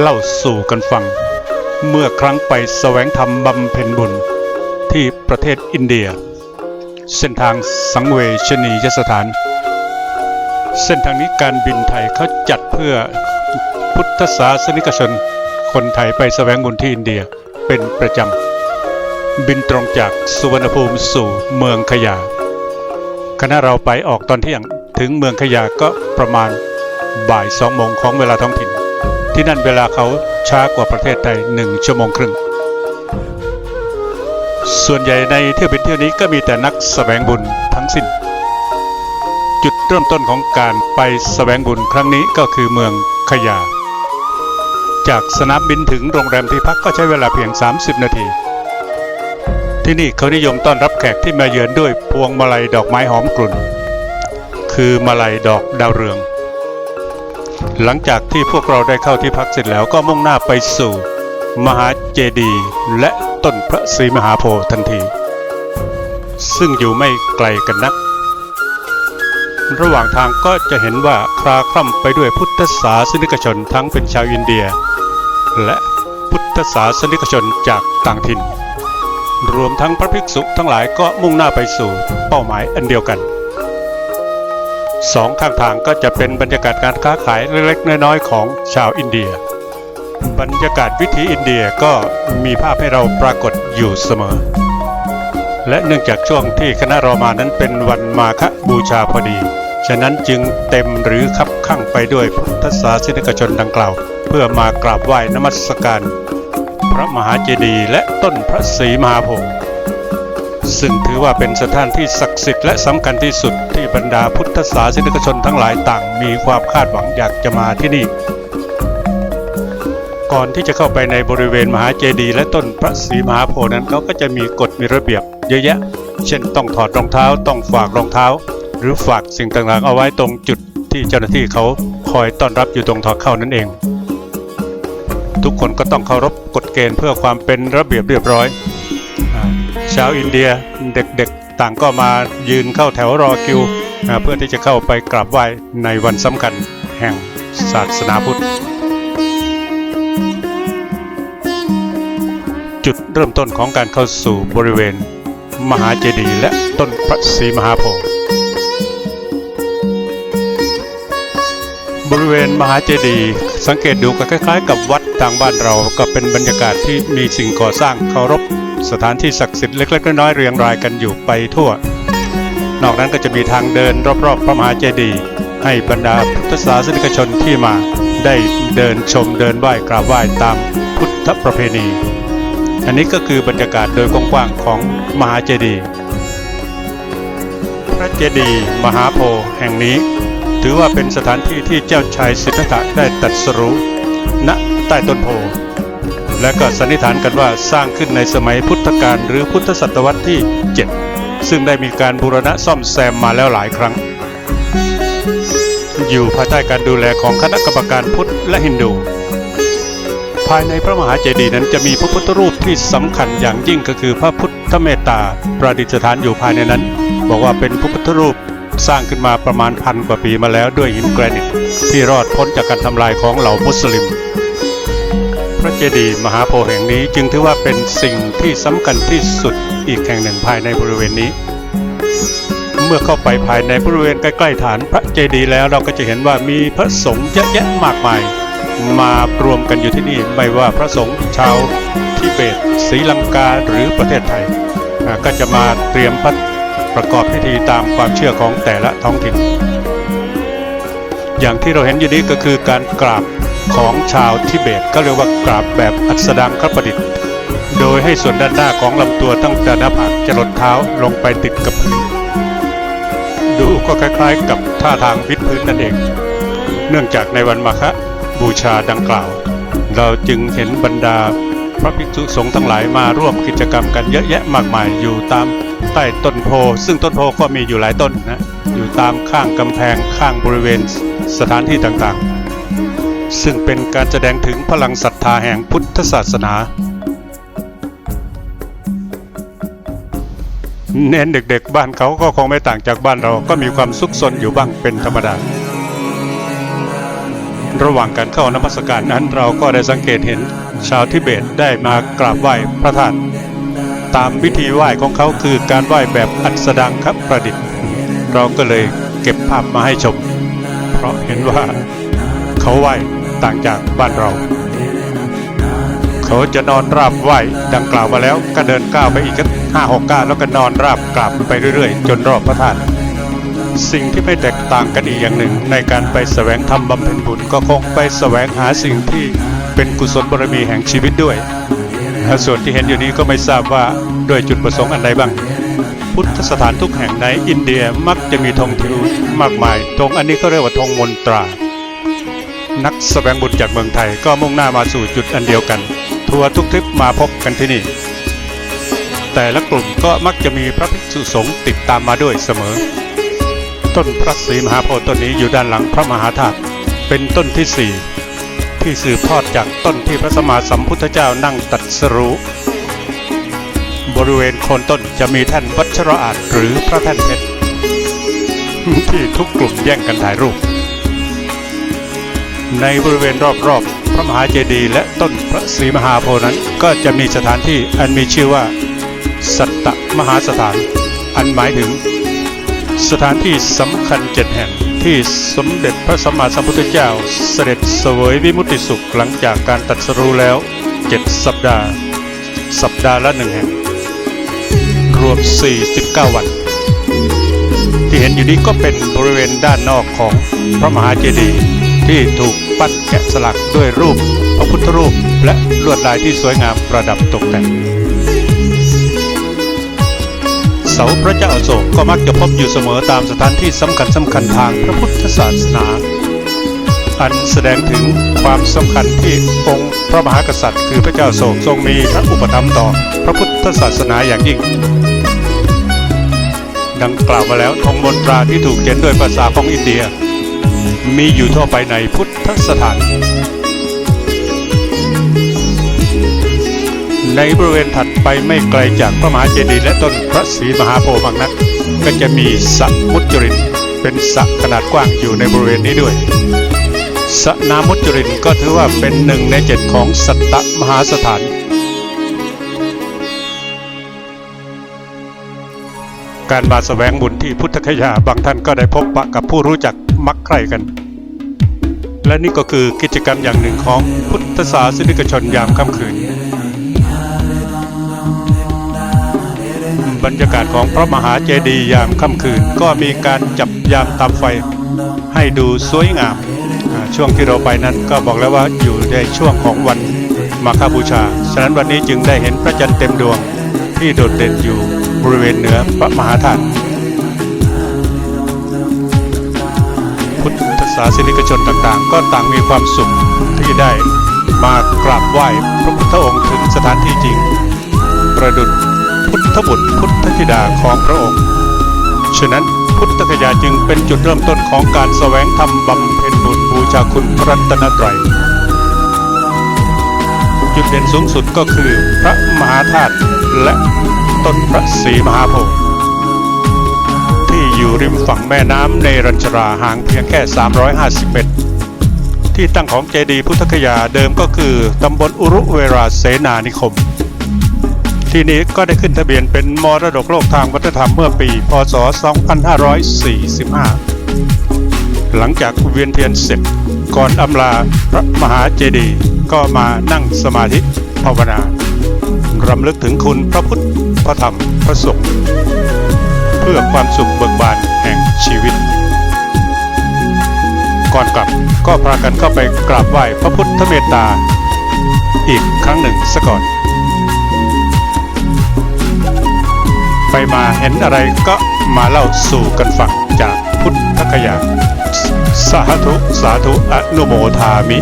เล่าสู่กันฟัง เมื่อครั้งไปแสวงธรรมบำเพ็ญบุญที่ประเทศอินเดีย เส้นทางสังเวชนียสถาน เส้นทางนี้การบินไทยเขาจัดเพื่อพุทธศาสนิกชน คนไทยไปแสวงบุญที่อินเดียเป็นประจำ บินตรงจากสุวรรณภูมิสู่เมืองขยา คณะเราไปออกตอนเที่ยงถึงเมืองขยาก็ประมาณ บ่ายสองโมงของเวลาท้องถิ่น ที่นั่นเวลาเขาช้ากว่าประเทศไทยหนึ่งชั่วโมงครึ่ง ส่วนใหญ่ในเที่ยวบินเที่ยวนี้ก็มีแต่นักแสวงบุญทั้งสิ้น จุดเริ่มต้นของการไปแสวงบุญครั้งนี้ก็คือเมืองขยา จากสนามบินถึงโรงแรมที่พักก็ใช้เวลาเพียง 30 นาทีที่นี่เขานิยมต้อนรับแขกที่มาเยือนด้วยพวงมาลัยดอกไม้หอมกลุ่น คือมาลัยดอกดาวเรือง หลังจากที่พวกเราได้เข้าที่พักเสร็จแล้วก็มุ่งหน้าไปสู่ มหาเจดีย์และต้นพระศรีมหาโพธิ์ทันที ซึ่งอยู่ไม่ไกลกันนัก ระหว่างทางก็จะเห็นว่าคลาคล่ำไปด้วยพุทธศาสนิกชนทั้งเป็นชาวอินเดีย และพุทธศาสนิกชนจากต่างถิ่น รวมทั้งพระภิกษุทั้งหลายก็มุ่งหน้าไปสู่เป้าหมายอันเดียวกัน สองข้างทางก็จะเป็นบรรยากาศการค้าขายเล็กๆน้อยๆของชาวอินเดีย บรรยากาศวิถีอินเดียก็มีภาพให้เราปรากฏอยู่เสมอ และเนื่องจากช่วงที่คณะเรามานั้นเป็นวันมาฆบูชาพอดี ฉะนั้นจึงเต็มหรือคับข้างไปด้วยพุทธศาสนิกชนดังกล่าว เพื่อมากราบไหว้นมัสการ พระมหาเจดีย์และต้นพระศรีมหาโพธิ์ ซึ่งถือว่าเป็นสถานที่ศักดิ์สิทธิ์และสำคัญที่สุดที่บรรดาพุทธศาสนิกชนทั้งหลายต่างมีความคาดหวังอยากจะมาที่นี่ ก่อนที่จะเข้าไปในบริเวณมหาเจดีย์และต้นพระศรีมหาโพธิ์นั้นเขาก็จะมีกฎมีระเบียบ เยอะแยะ เช่นต้องถอดรองเท้าต้องฝากรองเท้า หรือฝากสิ่งต่างๆ เอาไว้ตรงจุดที่เจ้าหน้าที่เขาคอยต้อนรับอยู่ตรงทางเข้านั่นเอง ทุกคนก็ต้องเคารพกฎเกณฑ์เพื่อความเป็นระเบียบเรียบร้อย ชาวอินเดียเด็กๆ ต่างก็มายืนเข้าแถวรอคิว เพื่อที่จะเข้าไปกราบไหว้ในวันสำคัญแห่งศาสนาพุทธ จุดเริ่มต้นของการเข้าสู่บริเวณ มหาเจดีย์และต้นพระศรีมหาโพธิ์บริเวณมหาเจดีย์สังเกตดูก็คล้ายๆ กับวัดทางบ้านเราก็เป็นบรรยากาศที่มีสิ่งก่อสร้างเคารพ สถานที่ศักดิ์สิทธิ์เล็กๆน้อยๆเรียงรายกันอยู่ไปทั่ว นอกนั้นก็จะมีทางเดินรอบๆ พระมหาเจดีย์ให้บรรดาพุทธศาสนิกชนที่มาได้เดินชมเดินไหว้กราบไหว้ตามพุทธประเพณี อันนี้ก็คือบรรยากาศโดยกว้างๆของมหาเจดีย์พระเจดีย์มหาโพธิ์แห่งนี้ ถือว่าเป็นสถานที่ที่เจ้าชายสิทธัตถะได้ตรัสรู้ณใต้ต้นโพธิ์ และก็สันนิษฐานกันว่าสร้างขึ้นในสมัยพุทธกาลหรือพุทธศตวรรษที่ 7 ซึ่งได้มีการบูรณะซ่อมแซมมาแล้วหลายครั้ง อยู่ภายใต้การดูแลของคณะกรรมการพุทธและฮินดู ภายในพระมหาเจดีย์นั้นจะมีพระพุทธรูปที่สำคัญอย่างยิ่งก็คือพระพุทธเมตตาประดิษฐานอยู่ภายในนั้น บอกว่าเป็นพระพุทธรูปสร้างขึ้นมาประมาณพันกว่าปีมาแล้วด้วยหินแกรนิตที่รอดพ้นจากการทำลายของเหล่ามุสลิม พระเจดีย์มหาโพธิ์แห่งนี้จึงถือว่าเป็นสิ่งที่สำคัญที่สุดอีกแห่งหนึ่งภายในบริเวณนี้ เมื่อเข้าไปภายในบริเวณใกล้ๆฐานพระเจดีย์แล้วเราก็จะเห็นว่ามีพระสงฆ์เยอะแยะมากมาย มารวมกันอยู่ที่นี่ไม่ว่าพระสงฆ์ชาวทิเบตศรีลังกาหรือประเทศไทย ก็จะมาเตรียมพระประกอบพิธีตามความเชื่อของแต่ละท้องถิ่นอย่างที่เราเห็นอยู่นี้ก็คือการกราบ ของชาวทิเบตก็เรียกว่ากราบแบบอัสดางคประดิษฐ์ โดยให้ส่วนด้านหน้าของลำตัวตั้งแต่หน้าผากจรดเท้าลงไปติดกับพื้นดูก็คล้ายๆ กับท่าทางวิดพื้นนั่นเอง เนื่องจากในวันมาฆบูชาดังกล่าว เราจึงเห็นบรรดาพระภิกษุสงฆ์ทั้งหลายมาร่วมกิจกรรมกันเยอะแยะมากมายอยู่ตามใต้ต้นโพ ซึ่งต้นโพก็มีอยู่หลายต้นนะ อยู่ตามข้างกำแพงข้างบริเวณสถานที่ต่างๆ ซึ่งเป็นการแสดงถึงพลังศรัทธาแห่งพุทธศาสนา เน้นเด็กๆบ้านเขาก็คงไม่ต่างจากบ้านเราก็มีความซุกซนอยู่บ้างเป็นธรรมดา ระหว่างการเข้านมัสการนั้นเราก็ได้สังเกตเห็นชาวทิเบตได้มากราบไหว้พระธาตุตามวิธีไหว้ของเขาคือการไหว้แบบอัศดังครับประดิษฐ์ เราก็เลยเก็บภาพมาให้ชม เพราะเห็นว่าเขาไหว้ ต่างจากบ้านเรา เขาจะนอนราบไหวดังกล่าวมาแล้วก็เดินก้าวไปอีกห้าหกก้าวแล้วก็นอนราบกราบไปเรื่อยๆ จนรอบพระธาตุสิ่งที่ไม่แตกต่างกันอีกอย่างหนึ่ง ในการไปแสวงทำบำเพ็ญบุญก็คงไปแสวงหาสิ่งที่เป็นกุศลบารมีแห่งชีวิตด้วยส่วนที่เห็นอยู่นี้ก็ไม่ทราบว่าด้วยจุดประสงค์อันใดบ้าง พุทธสถานทุกแห่งในอินเดียมักจะมีธงทิวมากมายธงอันนี้ก็เรียกว่าธงมนตรา นักแสวงบุญจากเมืองไทยก็มุ่งหน้ามาสู่จุดอันเดียวกัน ทัวร์ทุกทริปมาพบกันที่นี่ แต่ละกลุ่มก็มักจะมีพระภิกษุสงฆ์ติดตามมาด้วยเสมอ ต้นพระศรีมหาโพธิ์ต้นนี้อยู่ด้านหลังพระมหาธาตุเป็นต้นที่สี่ที่สืบทอดจากต้นที่พระสมมาสัมพุทธเจ้านั่งตัดสรู้บริเวณโคนต้นจะมีแท่นวัชระอาจหรือพระแท่นเพชรที่ทุกกลุ่มแย่งกันถ่ายรูป ในบริเวณรอบๆ พระมหาเจดีย์และต้นพระศรีมหาโพธิ์นั้น ก็จะมีสถานที่อันมีชื่อว่า สัตตมหาสถาน อันหมายถึง สถานที่สำคัญเจ็ดแห่งที่สมเด็จพระสัมมาสัมพุทธเจ้า เสด็จเสวยวิมุติสุขหลังจากการตรัสรู้แล้วเจ็ดสัปดาห์ สัปดาห์ละหนึ่งแห่ง รวม 49 วัน ที่เห็นอยู่นี้ก็เป็นบริเวณด้านนอกของพระมหาเจดีย์ ที่ถูกปั้นแกะสลักด้วยรูปพระพุทธรูป และลวดลายที่สวยงามประดับตกแต่งเสาพระเจ้าอโศกก็มักจะพบอยู่เสมอตามสถานที่สำคัญสำคัญทางพระพุทธศาสนา อันแสดงถึงความสำคัญที่องค์พระมหากษัตริย์ คือพระเจ้าโศกทรงมีพระอุปถัมต่อพระพุทธศาสนาอย่างยิ่ง ดังกล่าวมาแล้วธงมนตราที่ถูกเขียนด้วยภาษาของอินเดีย มีอยู่ทั่วไปในพุทธสถาน ในบริเวณถัดไปไม่ไกลจากพระมหาเจดีย์และต้นพระศรีมหาโพธิ์บางนัก ก็จะมีสระมุจรินเป็นสระขนาดกว้างอยู่ในบริเวณนี้ด้วยสระนามุจรินก็ถือว่าเป็นหนึ่งในเจ็ดของสัตตมหาสถานการมาแสวงบุญที่พุทธคยาบางท่านก็ได้พบปะกับผู้รู้จัก มักใคร่กัน และนี่ก็คือกิจกรรมอย่างหนึ่งของพุทธศาสนิกชนยามค่ำคืน บรรยากาศของพระมหาเจดีย์ยามค่ำคืน ก็มีการจับยามตามไฟให้ดูสวยงาม ช่วงที่เราไปนั้นก็บอกแล้วว่าอยู่ในช่วงของวันมาฆบูชา ฉะนั้นวันนี้จึงได้เห็นพระจันทร์เต็มดวงที่โดดเด่นอยู่บริเวณเหนือพระมหาธาตุาสนิกชนต่างๆ ก็ต่างมีความสุขที่ได้มากราบไหว้พระพุทธองค์ถึงสถานที่จริง ประดุจพุทธบุตรพุทธธิดาของพระองค์ ฉะนั้นพุทธคยาจึงเป็นจุดเริ่มต้นของการแสวงธรรมบำเพ็ญบุญบูชาคุณพระรัตนตรัยจุดเด่นสูงสุดก็คือพระมหาธาตุและต้นพระศรีมหาโพธิ์ ริมฝั่งแม่น้ำในรัญชราห่างเพียงแค่ 350 เมตร ที่ตั้งของเจดีย์พุทธคยาเดิมก็คือตำบลอุรุเวราเสนานิคม ที่นี้ก็ได้ขึ้นทะเบียนเป็นมรดกโลกทางวัฒนธรรมเมื่อปี พศ 2545 หลังจากเวียนเทียนเสร็จก่อนอำลาพระมหาเจดีย์ก็มานั่งสมาธิภาวนารำลึกถึงคุณพระพุทธพระธรรมพระสงฆ์ พื่อความสุขเบิกบานแห่งชีวิต ก่อนกลับก็พากันเข้าไปกราบไหว้พระพุทธเมตตา อีกครั้งหนึ่งซะก่อน ไปมาเห็นอะไรก็มาเล่าสู่กันฟังจากพุทธคยาสาธุ สาธุอนุโมทามิ